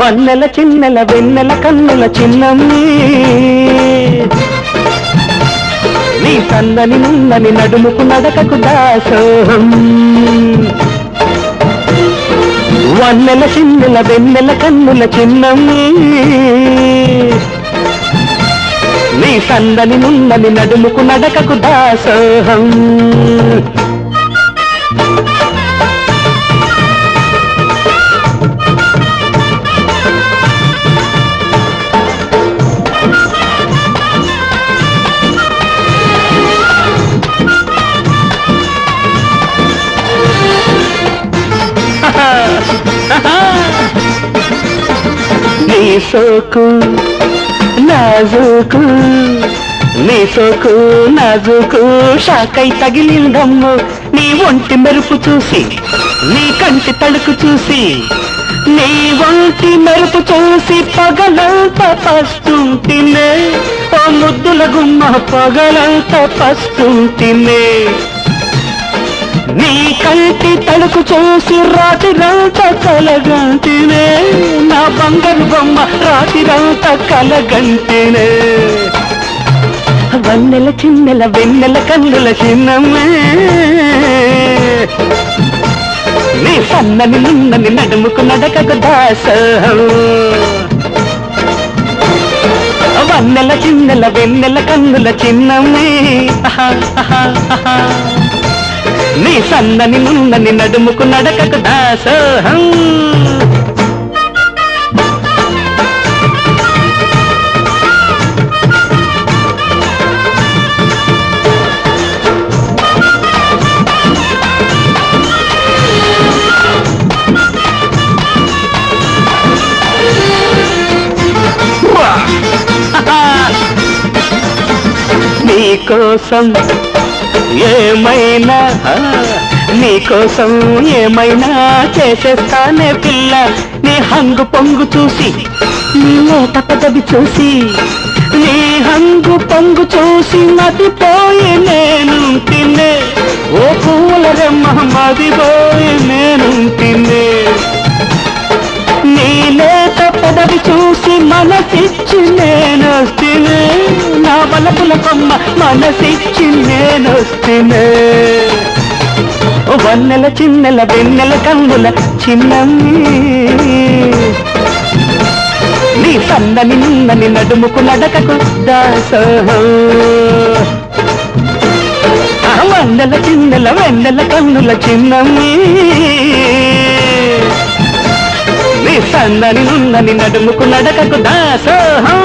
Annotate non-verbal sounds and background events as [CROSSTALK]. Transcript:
వన్నెల చిన్నెల వెన్నెల కన్నుల చిన్నమ్మి. నీ సన్నని నున్నని నడుముకు నడకకు దాసోహం. వన్నెల చిన్నెల వెన్నెల కన్నుల చిన్నమ్మి నీ సందని నున్నని నడుముకు నడకకు దాసోహం. నీ సోకు నాజుకు నీ సోకు నాజుకు షాకై తగిలిందమ్ము నీ ఒంటి మెరుపు చూసి నీ కంటి తడుకు చూసి నీ ఒంటి మెరుపు చూసి పగలంతా పస్తుంటినే. ఓ ముద్దుల గుమ్మ పగలంతా పస్తుంటినే. నీ కంటి తలుకు చూసి రాతి రంత కలగంటినే. నా బంగారు బొమ్మ రాతి రంత కలగంటినే. వన్నెల చిన్నెల వెన్నెల కన్నుల చిన్నమ్మే. నీ సన్నని నున్నని నడుముకు నడకకు దాస వన్నెల చిన్నెల వెన్నెల కన్నుల చిన్నమ్మే. ఆహా. నీ సన్నని నున్నని నడుముకు నడకకు దాసోహం. [LAUGHS] నీకోసం ఏమైనా? నీకోసం ఏమైనా చేసేస్తానే పిల్ల. నీ హంగు పొంగు చూసి నీ లేత పెదవి చూసి నీ హంగు పొంగు చూసి మతిపోయి నేను తిన్నే ఓ పూల రెమ్మ మదిపోయి నేను మనసిచ్చి నేను వస్తేనే వన్నెల చిన్నెల వెన్నెల కన్నుల చిన్నమ్మి. నీ సన్నని నిన్నని నడుముకు నడకకు దాసోహం వందల చిన్నెల వెన్నెల కన్నుల చిన్నమ్మి. నీ సన్నని నున్నని నడుముకు నడకకు దాసోహం